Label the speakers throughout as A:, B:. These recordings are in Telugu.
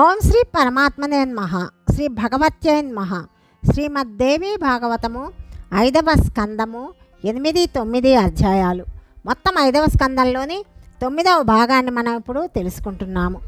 A: ఓం శ్రీ పరమాత్మనే మహ శ్రీ భగవత్యైన్ మహ శ్రీమద్దేవి భాగవతము ఐదవ స్కందము ఎనిమిది తొమ్మిది అధ్యాయాలు. మొత్తం ఐదవ స్కందంలోని తొమ్మిదవ భాగాన్ని మనం ఇప్పుడు తెలుసుకుంటున్నాము.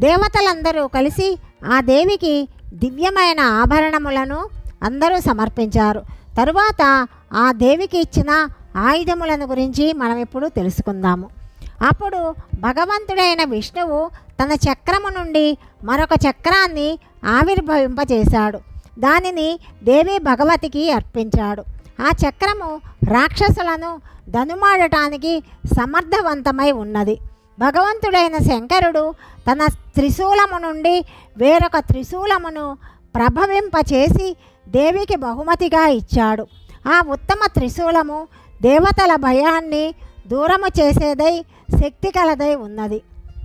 A: దేవతలందరూ కలిసి ఆ దేవికి దివ్యమైన ఆభరణములను అందరూ సమర్పించారు. తరువాత ఆ దేవికి ఇచ్చిన ఆయుధములను గురించి మనం ఇప్పుడు తెలుసుకుందాము. అప్పుడు భగవంతుడైన విష్ణువు తన చక్రము నుండి మరొక చక్రాన్ని ఆవిర్భవింపచేశాడు దానిని దేవి భగవతికి అర్పించాడు. ఆ చక్రము రాక్షసులను ధనుమాడటానికి సమర్థవంతమై ఉన్నది. భగవంతుడైన శంకరుడు తన త్రిశూలము నుండి వేరొక త్రిశూలమును ప్రభవింపచేసి దేవికి బహుమతిగా ఇచ్చాడు. ఆ ఉత్తమ త్రిశూలము దేవతల భయాన్ని దూరము చేసేదై శక్తి కలదై ఉన్నది.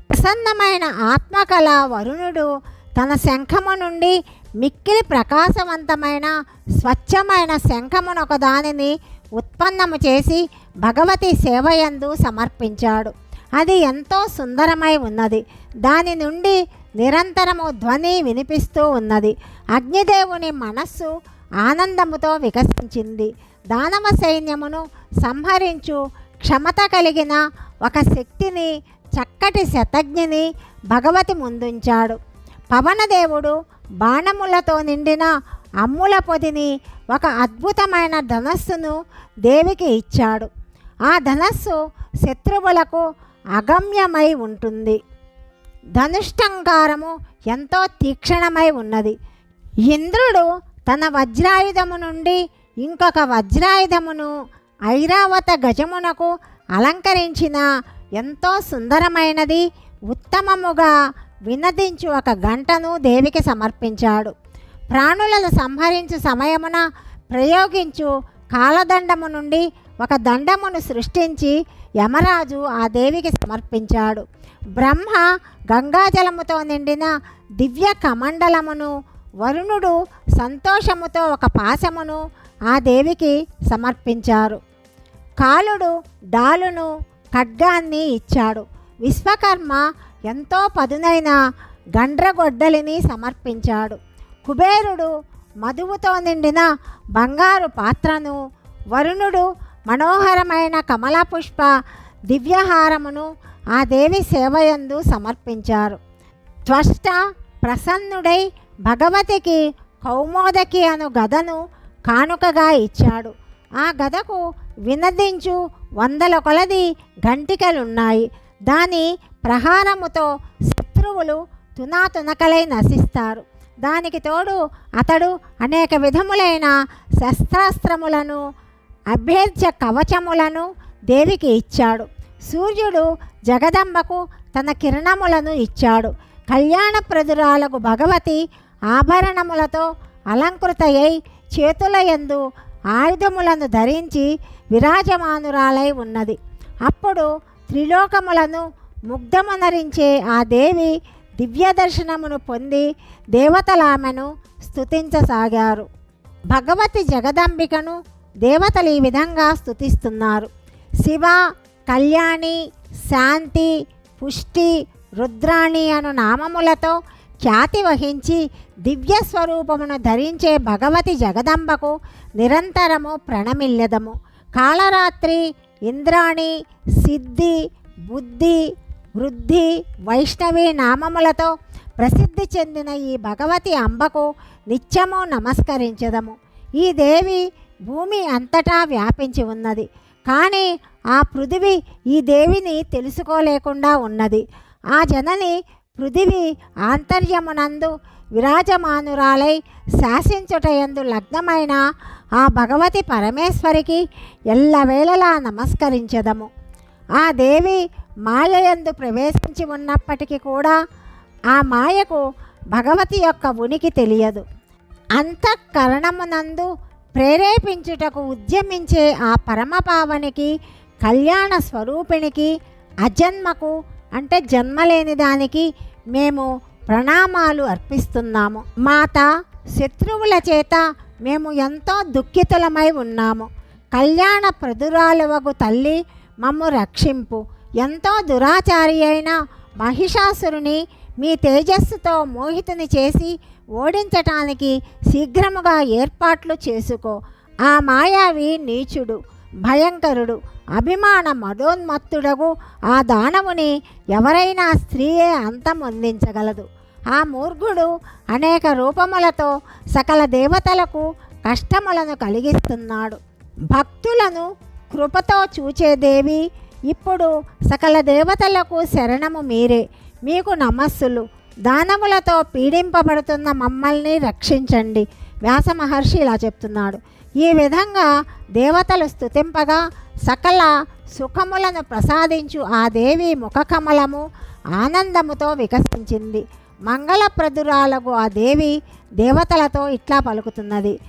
A: ప్రసన్నమైన ఆత్మకళ వరుణుడు తన శంఖము నుండి మిక్కిలి ప్రకాశవంతమైన స్వచ్ఛమైన శంఖమునొక దానిని ఉత్పన్నము చేసి భగవతి సేవయందు సమర్పించాడు. అది ఎంతో సుందరమై ఉన్నది. దాని నుండి నిరంతరము ధ్వని వినిపిస్తూ ఉన్నది. అగ్నిదేవుని మనస్సు ఆనందముతో వికసించింది. దానవ సైన్యమును సంహరించు క్షమత కలిగిన ఒక శక్తిని చక్కటి శతజ్ఞని భగవతి ముందుంచాడు. పవనదేవుడు బాణములతో నిండిన అమ్ముల పొదిని ఒక అద్భుతమైన ధనస్సును దేవికి ఇచ్చాడు. ఆ ధనస్సు శత్రువులకు అగమ్యమై ఉంటుంది. ధనుష్టంకారము ఎంతో తీక్షణమై ఉన్నది. ఇంద్రుడు తన వజ్రాయుధము నుండి ఇంకొక వజ్రాయుధమును ఐరావత గజమునకు అలంకరించిన ఎంతో సుందరమైనది ఉత్తమముగా వినదించు ఒక గంటను దేవికి సమర్పించాడు. ప్రాణులను సంహరించు సమయమున ప్రయోగించు కాలదండము నుండి ఒక దండమును సృష్టించి యమరాజు ఆ దేవికి సమర్పించాడు. బ్రహ్మ గంగాజలముతో నిండిన దివ్య కమండలమును వరుణుడు సంతోషముతో ఒక పాశమును ఆ దేవికి సమర్పించారు. కాలుడు డాలును ఖడ్గాన్ని ఇచ్చాడు. విశ్వకర్మ ఎంతో పదునైన గండ్రగొడ్డలిని సమర్పించాడు. కుబేరుడు మధువుతో నిండిన బంగారు పాత్రను వరుణుడు మనోహరమైన కమలపుష్ప దివ్యహారమును ఆ దేవి సేవయందు సమర్పించారు. త్వష్ట ప్రసన్నుడై భగవతికి కౌమోదకి అను గదను కానుకగా ఇచ్చాడు. ఆ గదకు వినదించు వందల కొలది గంటికలున్నాయి దాని ప్రహారముతో శత్రువులు తునాతునకలై నశిస్తారు. దానికి తోడు అతడు అనేక విధములైన శస్త్రాస్త్రములను అభ్యర్థ్య కవచములను దేవికి ఇచ్చాడు. సూర్యుడు జగదంబకు తన కిరణములను ఇచ్చాడు. కళ్యాణప్రదురాలకు భగవతి ఆభరణములతో అలంకృతయ్యై చేతుల యందు ఆయుధములను ధరించి విరాజమానురాలై ఉన్నది. అప్పుడు త్రిలోకములను ముగ్ధమునరించే ఆ దేవి దివ్య దర్శనమును పొంది దేవతలామెను స్థుతించసాగారు భగవతి జగదంబికను దేవతలు ఈ విధంగా స్థుతిస్తున్నారు శివ కళ్యాణి శాంతి పుష్టి రుద్రాణి అను నామములతో ఖ్యాతి వహించి దివ్య స్వరూపమును ధరించే భగవతి జగదంబకు నిరంతరము ప్రణమిల్లదము కాళరాత్రి ఇంద్రాణి సిద్ధి బుద్ధి వృద్ధి వైష్ణవి నామములతో ప్రసిద్ధి చెందిన ఈ భగవతి అంబకు నిత్యము నమస్కరించదము. ఈ దేవి భూమి అంతటా వ్యాపించి ఉన్నది. కానీ ఆ పృథివి ఈ దేవిని తెలుసుకోలేకుండా ఉన్నది. ఆ జనని పృథివి ఆంతర్యమునందు విరాజమానురాలై శాసించుటయందు లగ్నమైన ఆ భగవతి పరమేశ్వరికి ఎల్లవేళలా నమస్కరించదము. ఆ దేవి మాయయందు ప్రవేశించి ఉన్నప్పటికీ కూడా ఆ మాయకు భగవతి యొక్క ఉనికి తెలియదు. అంతఃకరణమునందు ప్రేరేపించుటకు ఉద్యమించే ఆ పరమపావనికి కళ్యాణ స్వరూపిణికి అజన్మకు అంటే జన్మలేని దానికి మేము ప్రణామాలు అర్పిస్తున్నాము. మాత శత్రువుల చేత మేము ఎంతో దుఃఖితులమై ఉన్నాము. కళ్యాణ ప్రదురాలవగు తల్లి మమ్ము రక్షింపు. ఎంతో దురాచారి అయిన మహిషాసురుని మీ తేజస్సుతో మోహితుని చేసి ఓడించటానికి శీఘ్రముగా ఏర్పాట్లు చేసుకో. ఆ మాయావి నీచుడు. భయంకరుడు అభిమాన మదోన్మత్తుడగు ఆ దానవుని ఎవరైనా స్త్రీయే అంతమొందించగలదు ఆ మూర్ఘుడు అనేక రూపములతో సకల దేవతలకు కష్టములను కలిగిస్తున్నాడు. భక్తులను కృపతో చూచే దేవి ఇప్పుడు సకల దేవతలకు శరణము మీరే. మీకు నమస్సులు. దానములతో పీడింపబడుతున్న మమ్మల్ని రక్షించండి. వ్యాస మహర్షి ఇలా చెప్తున్నాడు. ఈ విధంగా దేవతలు స్తుతింపగా సకల సుఖములను ప్రసాదించు ఆ దేవి ముఖకమలము ఆనందముతో వికసించింది. మంగళప్రదురాలకు ఆ దేవి దేవతలతో ఇట్లా పలుకుతున్నది.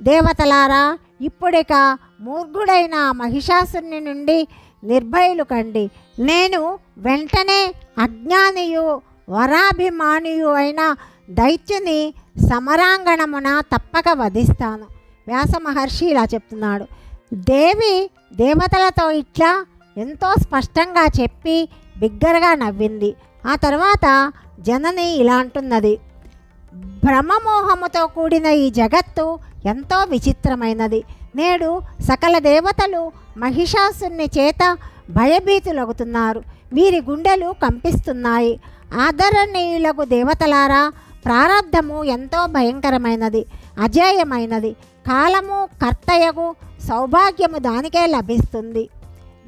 A: దేవతలారా ఇప్పుడిక మూర్ఘుడైన మహిషాసుని నుండి నిర్భయులు కండి. నేను వెంటనే అజ్ఞానియు వరాభిమానియు అయిన దైత్యుని సమరాంగణమున తప్పక వధిస్తాను. వ్యాస మహర్షి ఇలా చెప్తున్నాడు. దేవి దేవతలతో ఇట్లా ఎంతో స్పష్టంగా చెప్పి బిగ్గరగా నవ్వింది. ఆ తర్వాత జనని ఇలా అంటున్నది. భ్రమమోహముతో కూడిన ఈ జగత్తు ఎంతో విచిత్రమైనది. నేడు సకల దేవతలు మహిషాసుని చేత భయభీతులగుతున్నారు. వీరి గుండెలు కంపిస్తున్నాయి. ఆదరణీయులకు దేవతలారా ప్రారంధము ఎంతో భయంకరమైనది అజేయమైనది. కాలము కర్తయగు సౌభాగ్యము దానికే లభిస్తుంది.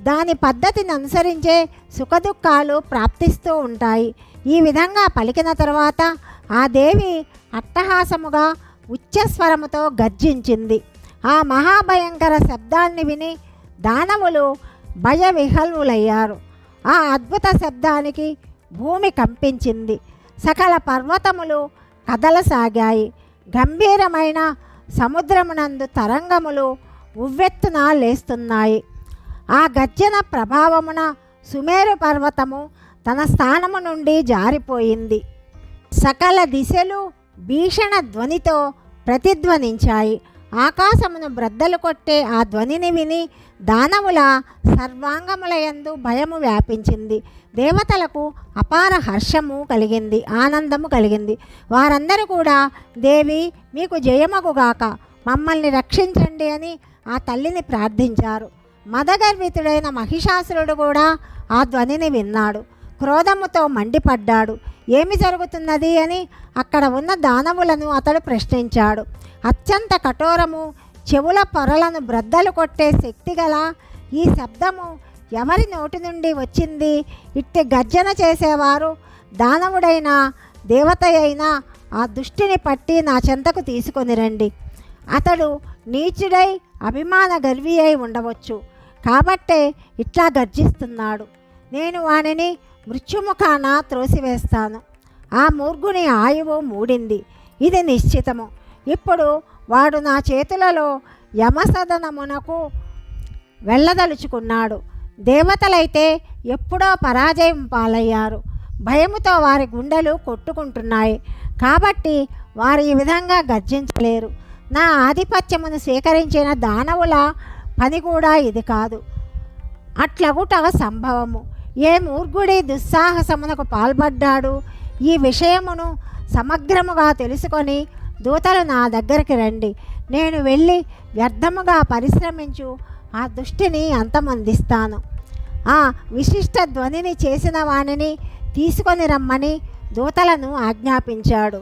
A: దాని పద్ధతిని అనుసరించే సుఖదుఖాలు ప్రాప్తిస్తూ ఉంటాయి. ఈ విధంగా పలికిన తర్వాత ఆ దేవి అట్టహాసముగా ఉచ్చస్వరముతో గర్జించింది. ఆ మహాభయంకర శబ్దాన్ని విని దానవులు భయ విహల్వులయ్యారు ఆ అద్భుత శబ్దానికి భూమి కంపించింది. సకల పర్వతములు కదలసాగాయి. గంభీరమైన సముద్రమునందు తరంగములు ఉవ్వెత్తున లేస్తున్నాయి. ఆ గర్జన ప్రభావమున సుమేరు పర్వతము తన స్థానము నుండి జారిపోయింది. సకల దిశలు భీషణ ధ్వనితో ప్రతిధ్వనించాయి. ఆకాశమును బ్రద్దలు కొట్టే ఆ ధ్వనిని విని దానవుల సర్వాంగములయందు భయము వ్యాపించింది. దేవతలకు అపార హర్షము కలిగింది ఆనందము కలిగింది. వారందరూ కూడా దేవి మీకు జయమగుగాక మమ్మల్ని రక్షించండి అని ఆ తల్లిని ప్రార్థించారు. మదగర్వితుడైన మహిషాసురుడు కూడా ఆ ధ్వనిని విన్నాడు. క్రోధముతో మండిపడ్డాడు. ఏమి జరుగుతున్నది అని అక్కడ ఉన్న దానవులను అతడు ప్రశ్నించాడు. అత్యంత కఠోరము చెవుల పొరలను బ్రద్దలు కొట్టే శక్తి గల ఈ శబ్దము ఎవరి నోటి నుండి వచ్చింది? ఇట్టి గర్జన చేసేవారు దానవుడైన దేవత అయినా ఆ దుష్టిని పట్టి నా చెంతకు తీసుకొని రండి. అతడు నీచుడై అభిమాన గర్వి అయి ఉండవచ్చు. కాబట్టే ఇట్లా గర్జిస్తున్నాడు. నేను వానిని మృత్యుముఖాన త్రోసివేస్తాను. ఆ మూర్ఘుని ఆయువు మూడింది. ఇది నిశ్చితము. ఇప్పుడు వాడు నా చేతులలో యమసదనమునకు వెళ్ళదలుచుకున్నాడు. దేవతలైతే ఎప్పుడో పరాజయం పాలయ్యారు. భయముతో వారి గుండెలు కొట్టుకుంటున్నాయి. కాబట్టి వారు ఈ విధంగా గర్జించలేరు. నా ఆధిపత్యమును స్వీకరించిన దానవుల పని కూడా ఇది కాదు. అట్లగుట సంభవము. ఏ మూర్ఖుడి దుస్సాహసమునకు పాల్పడ్డాడు? ఈ విషయమును సమగ్రముగా తెలుసుకొని దూతలు నా దగ్గరికి రండి. నేను వెళ్ళి వ్యర్థముగా పరిశ్రమించు ఆ దుష్టిని అంతమందిస్తాను. ఆ విశిష్ట ధ్వనిని చేసిన వానిని తీసుకొని రమ్మని దూతలను ఆజ్ఞాపించాడు.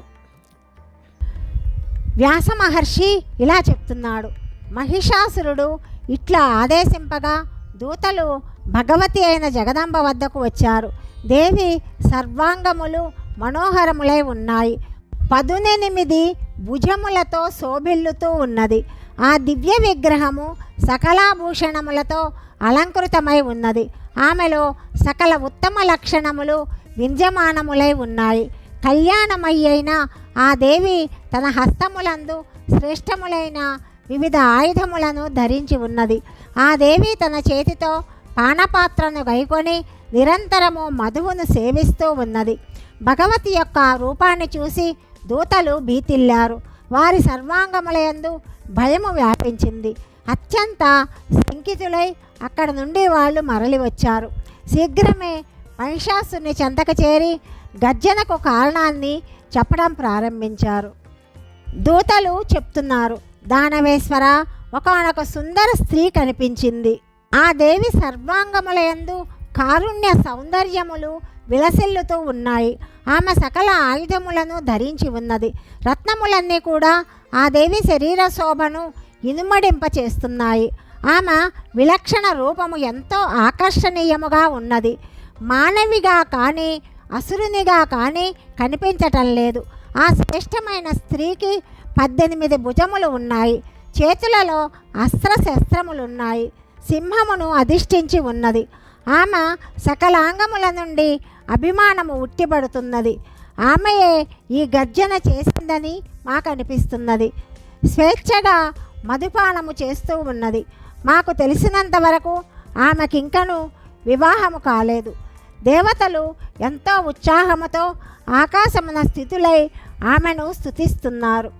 A: వ్యాస మహర్షి ఇలా చెప్తున్నాడు. మహిషాసురుడు ఇట్లా ఆదేశింపగా దూతలు భగవతి అయిన జగదంబ వద్దకు వచ్చారు. దేవి సర్వాంగములు మనోహరములై ఉన్నాయి. పదునెనిమిది భుజములతో శోభిల్లుతూ ఉన్నది. ఆ దివ్య విగ్రహము సకలాభూషణములతో అలంకృతమై ఉన్నది. ఆమెలో సకల ఉత్తమ లక్షణములు వింజమానములై ఉన్నాయి. కళ్యాణమయ్యైన ఆ దేవి తన హస్తములందు శ్రేష్టములైన వివిధ ఆయుధములను ధరించి ఉన్నది. ఆ దేవి తన చేతితో పానపాత్రను గైకొని నిరంతరము మధువును సేవిస్తూ ఉన్నది. భగవతి యొక్క రూపాన్ని చూసి దూతలు భీతిల్లారు. వారి సర్వాంగములయందు భయము వ్యాపించింది. అత్యంత శంకితులై అక్కడ నుండి వాళ్ళు మరలి వచ్చారు. శీఘ్రమే మహిషాసుని చెంతకు చేరి గర్జనకు కారణాన్ని చెప్పడం ప్రారంభించారు. దూతలు చెప్తున్నారు దానవేశ్వర ఒకనొక సుందర స్త్రీ కనిపించింది. ఆ దేవి సర్వాంగములయందు కారుణ్య సౌందర్యములు విలసిల్లుతూ ఉన్నాయి. ఆమె సకల ఆయుధములను ధరించి ఉన్నది. రత్నములన్నీ కూడా ఆ దేవి శరీర శోభను ఇనుమడింపచేస్తున్నాయి ఆమె విలక్షణ రూపము ఎంతో ఆకర్షణీయముగా ఉన్నది. మానవిగా కానీ అసురునిగా కానీ కనిపించటం లేదు. ఆ శ్రేష్టమైన స్త్రీకి పద్దెనిమిది భుజములు ఉన్నాయి. చేతులలో అస్త్రశస్త్రములున్నాయి. సింహమును అధిష్ఠించి ఉన్నది. ఆమె సకలాంగముల నుండి అభిమానము ఉట్టిపడుతున్నది. ఆమెయే ఈ గర్జన చేసిందని మాకు అనిపిస్తున్నది స్వేచ్ఛగా మధుపానము చేస్తూ ఉన్నది. మాకు తెలిసినంత వరకు ఆమెకింకను వివాహము కాలేదు. దేవతలు ఎంతో ఉత్సాహముతో ఆకాశమున స్థితులై ఆమెను స్థుతిస్తున్నారు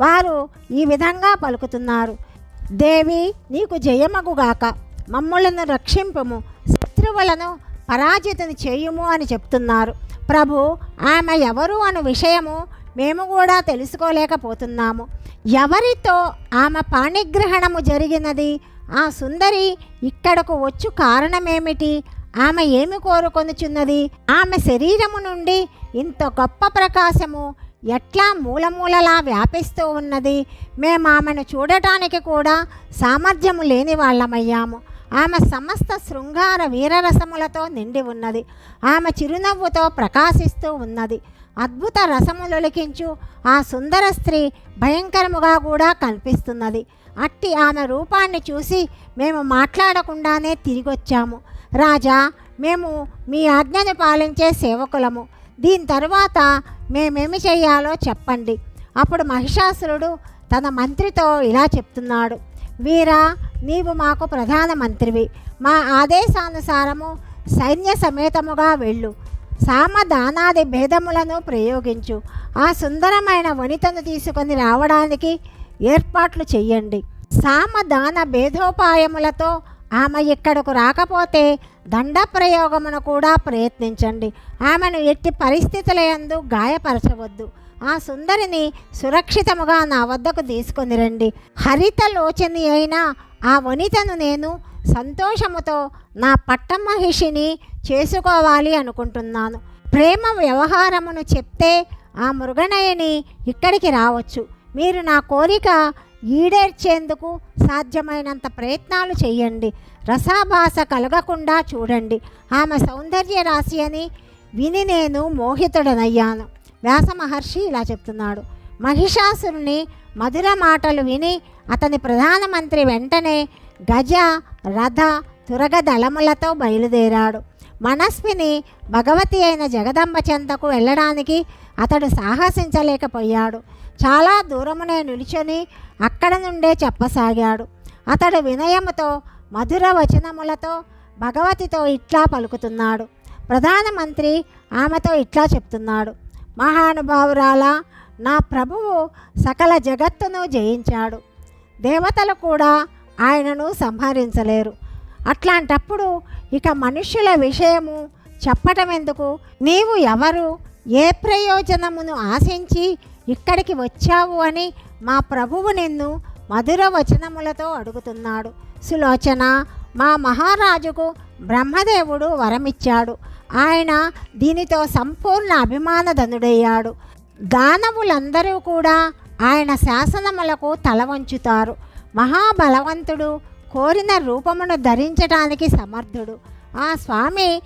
A: వారు ఈ విధంగా పలుకుతున్నారు. దేవి నీకు జయమగుగాక. మమ్ములను రక్షింపము. శత్రువులను పరాజితని చేయుము అని చెప్తున్నారు. ప్రభు ఆమె ఎవరు అను విషయము మేము కూడా తెలుసుకోలేకపోతున్నాము. ఎవరితో ఆమె పాణిగ్రహణము జరిగినది? ఆ సుందరి ఇక్కడకు వచ్చు కారణమేమిటి? ఆమె ఏమి కోరుకొనుచున్నది? ఆమె శరీరము నుండి ఇంత గొప్ప ప్రకాశము ఎట్లా మూలమూలలా వ్యాపిస్తూ ఉన్నది? మేము ఆమెను చూడటానికి కూడా సామర్థ్యము లేని వాళ్ళమయ్యాము. ఆమె సమస్త శృంగార వీరరసములతో నిండి ఉన్నది. ఆమె చిరునవ్వుతో ప్రకాశిస్తూ ఉన్నది. అద్భుత రసములొలికించు ఆ సుందర స్త్రీ భయంకరముగా కూడా కనిపిస్తున్నది. అట్టి ఆమె రూపాన్ని చూసి మేము మాట్లాడకుండానే తిరిగొచ్చాము. రాజా మేము మీ ఆజ్ఞను పాలించే సేవకులము. దీని తర్వాత మేమేమి చేయాలో చెప్పండి. అప్పుడు మహిషాసురుడు తన మంత్రితో ఇలా చెప్తున్నాడు. వీరా నీవు మాకు ప్రధాన మంత్రివి. మా ఆదేశానుసారము సైన్య సమేతముగా వెళ్ళు. సామదానాది భేదములను ప్రయోగించు. ఆ సుందరమైన వనితను తీసుకొని రావడానికి ఏర్పాట్లు చెయ్యండి. సామదాన భేదోపాయములతో ఆమె ఇక్కడకు రాకపోతే దండ ప్రయోగమును కూడా ప్రయత్నించండి. ఆమెను ఎట్టి పరిస్థితుల యందు గాయపరచవద్దు. ఆ సుందరిని సురక్షితముగా నా వద్దకు తీసుకొని రండి. హరిత లోచని అయిన ఆ వనితను నేను సంతోషముతో నా పట్టమహిషిని చేసుకోవాలి అనుకుంటున్నాను. ప్రేమ వ్యవహారమును చెప్తే ఆ మృగనయని ఇక్కడికి రావచ్చు. మీరు నా కోరిక ఈడేర్చేందుకు సాధ్యమైనంత ప్రయత్నాలు చేయండి. రసాభాస కలగకుండా చూడండి. ఆమె సౌందర్య రాశి అని విని నేను మోహితుడనయ్యాను. వ్యాస మహర్షి ఇలా చెప్తున్నాడు. మహిషాసురుని మధుర మాటలు విని అతని ప్రధానమంత్రి వెంటనే గజ రథ తురగ దళములతో బయలుదేరాడు. మనస్విని భగవతి అయిన జగదంబ చెంతకు వెళ్ళడానికి అతడు సాహసించలేకపోయాడు. చాలా దూరమునే నిలుచొని అక్కడ నుండే చెప్పసాగాడు. అతడు వినయముతో మధుర వచనములతో భగవతితో ఇట్లా పలుకుతున్నాడు. ప్రధానమంత్రి ఆమెతో ఇట్లా చెప్తున్నాడు. మహానుభావురాల నా ప్రభువు సకల జగత్తును జయించాడు. దేవతలు కూడా ఆయనను సంహరించలేరు. అట్లాంటప్పుడు ఇక మనుష్యుల విషయము చెప్పటం ఎందుకు నీవు ఎవరు? ఏ ప్రయోజనమును ఆశించి ఇక్కడికి వచ్చావు అని మా ప్రభువు నిన్ను మధుర వచనములతో అడుగుతున్నాడు. సులోచన మా మహారాజుకు బ్రహ్మదేవుడు వరమిచ్చాడు. ఆయన దీనితో సంపూర్ణ అభిమానధనుడయ్యాడు దానవులందరూ కూడా ఆయన శాసనములకు తల వంచుతారు. మహాబలవంతుడు కోరిన రూపమును ధరించడానికి సమర్థుడు. ఆ స్వామి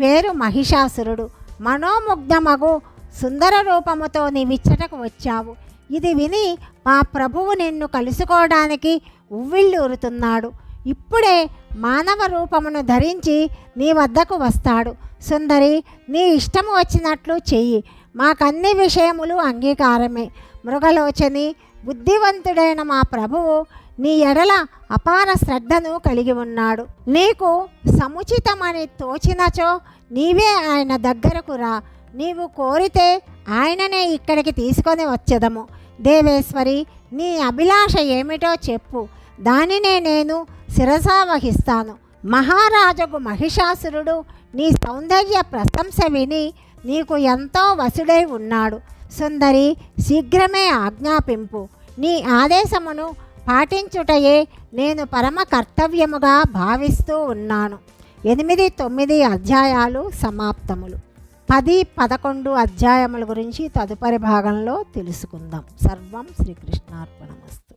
A: పేరు మహిషాసురుడు. మనోముగ్ధమగు సుందర రూపముతో నీవిచ్చటకు వచ్చావు. ఇది విని మా ప్రభువు నిన్ను కలుసుకోవడానికి ఉవ్విళ్ళూరుతున్నాడు. ఇప్పుడే మానవ రూపమును ధరించి నీ వద్దకు వస్తాడు. సుందరి నీ ఇష్టము వచ్చినట్లు చెయ్యి. మాకన్ని విషయములు అంగీకారమే. మృగలోచని బుద్ధివంతుడైన మా ప్రభువు నీ ఎడల అపార శ్రద్ధను కలిగి ఉన్నాడు. నీకు సముచితమని తోచినచో నీవే ఆయన దగ్గరకు రా. నీవు కోరితే ఆయననే ఇక్కడికి తీసుకొని వచ్చేదము. దేవేశ్వరి నీ అభిలాష ఏమిటో చెప్పు. దానినే నేను శిరసా వహిస్తాను. మహారాజుకు మహిషాసురుడు నీ సౌందర్య ప్రశంస విని నీకు ఎంతో వసుడై ఉన్నాడు. సుందరి శీఘ్రమే ఆజ్ఞాపింపు. నీ ఆదేశమును పాటించుటయే నేను పరమ కర్తవ్యముగా భావిస్తూ ఉన్నాను. ఎనిమిది తొమ్మిది అధ్యాయాలు సమాప్తములు. పది పదకొండు అధ్యాయముల గురించి తదుపరి భాగంలో తెలుసుకుందాం. సర్వం శ్రీకృష్ణార్పణమస్తు.